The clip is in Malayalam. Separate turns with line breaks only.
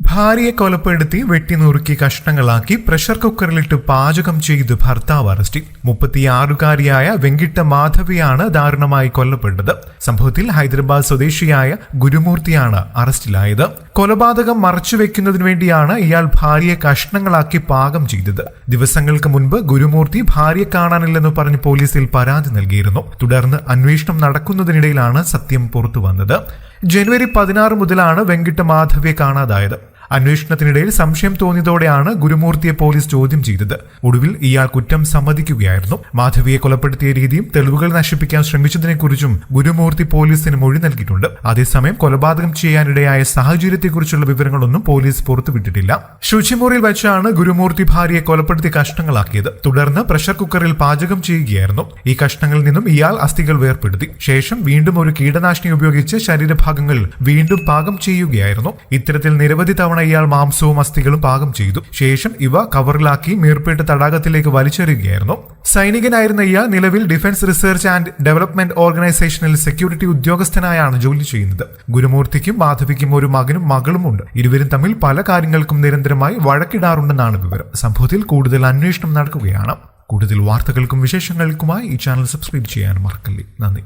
ഭാര്യയെ കൊലപ്പെടുത്തി വെട്ടിനുറുക്കി കഷ്ണങ്ങളാക്കി പ്രഷർ കുക്കറിലിട്ട് പാചകം ചെയ്ത് ഭർത്താവ് അറസ്റ്റിൽ മുപ്പത്തിയാറുകാരിയായ വെങ്കിട്ട മാധവിയാണ് ദാരുണമായി കൊല്ലപ്പെട്ടത്. സംഭവത്തിൽ ഹൈദരാബാദ് സ്വദേശിയായ ഗുരുമൂർത്തിയാണ് അറസ്റ്റിലായത്. കൊലപാതകം മറച്ചുവെക്കുന്നതിനു വേണ്ടിയാണ് ഇയാൾ ഭാര്യയെ കഷ്ണങ്ങളാക്കി പാകം ചെയ്തത്. ദിവസങ്ങൾക്ക് മുൻപ് ഗുരുമൂർത്തി ഭാര്യയെ കാണാനില്ലെന്ന് പറഞ്ഞ് പോലീസിൽ പരാതി നൽകിയിരുന്നു. തുടർന്ന് അന്വേഷണം നടക്കുന്നതിനിടയിലാണ് സത്യം പുറത്തുവന്നത്. ജനുവരി പതിനാറ് മുതലാണ് വെങ്കിട്ട മാധവിയെ കാണാതായത്. അന്വേഷണത്തിനിടയിൽ സംശയം തോന്നിയതോടെയാണ് ഗുരുമൂർത്തിയെ പോലീസ് ചോദ്യം ചെയ്തത്. ഒടുവിൽ ഇയാൾ കുറ്റം സമ്മതിക്കുകയായിരുന്നു. മാധവിയെ കൊലപ്പെടുത്തിയ രീതിയും തെളിവുകൾ നശിപ്പിക്കാൻ ശ്രമിച്ചതിനെക്കുറിച്ചും ഗുരുമൂർത്തി പോലീസിന് മൊഴി നൽകിയിട്ടുണ്ട്. അതേസമയം കൊലപാതകം ചെയ്യാനിടയായ സാഹചര്യത്തെക്കുറിച്ചുള്ള വിവരങ്ങളൊന്നും പോലീസ് പുറത്തുവിട്ടിട്ടില്ല. ശുചിമുറിയിൽ വെച്ചാണ് ഗുരുമൂർത്തി ഭാര്യയെ കൊലപ്പെടുത്തി കഷ്ണങ്ങളാക്കിയത് തുടർന്ന് പ്രഷർ കുക്കറിൽ പാചകം ചെയ്യുകയായിരുന്നു. ഈ കഷ്ണങ്ങളിൽ നിന്നും ഇയാൾ അസ്ഥികൾ വേർപ്പെടുത്തി. ശേഷം വീണ്ടും ഒരു കീടനാശിനി ഉപയോഗിച്ച് ശരീരഭാഗങ്ങൾ വീണ്ടും പാകം ചെയ്യുകയായിരുന്നു. ഇത്തരത്തിൽ നിരവധി തവണ ഇയാൾ മാംസവും അസ്ഥികളും പാകം ചെയ്തു. ശേഷം ഇവ കവറിലാക്കി മീർപ്പേട്ട് തടാകത്തിലേക്ക് വലിച്ചെറിയുകയായിരുന്നു. സൈനികനായിരുന്ന ഇയാൾ നിലവിൽ ഡിഫൻസ് റിസർച്ച് ആൻഡ് ഡെവലപ്മെന്റ് ഓർഗനൈസേഷനിൽ സെക്യൂരിറ്റി ഉദ്യോഗസ്ഥനായാണ് ജോലി ചെയ്യുന്നത്. ഗുരുമൂർത്തിക്കും മാധവിക്കും ഒരു മകനും മകളുമുണ്ട് ഇരുവരും തമ്മിൽ പല കാര്യങ്ങൾക്കും നിരന്തരമായി വഴക്കിടാറുണ്ടെന്നാണ് വിവരം. സംഭവത്തിൽ കൂടുതൽ അന്വേഷണം നടക്കുകയാണ്. കൂടുതൽ വാർത്തകൾക്കും വിശേഷങ്ങൾക്കുമായി ഈ ചാനൽ സബ്സ്ക്രൈബ് ചെയ്യാൻ മറക്കല്ലേ. നന്ദി.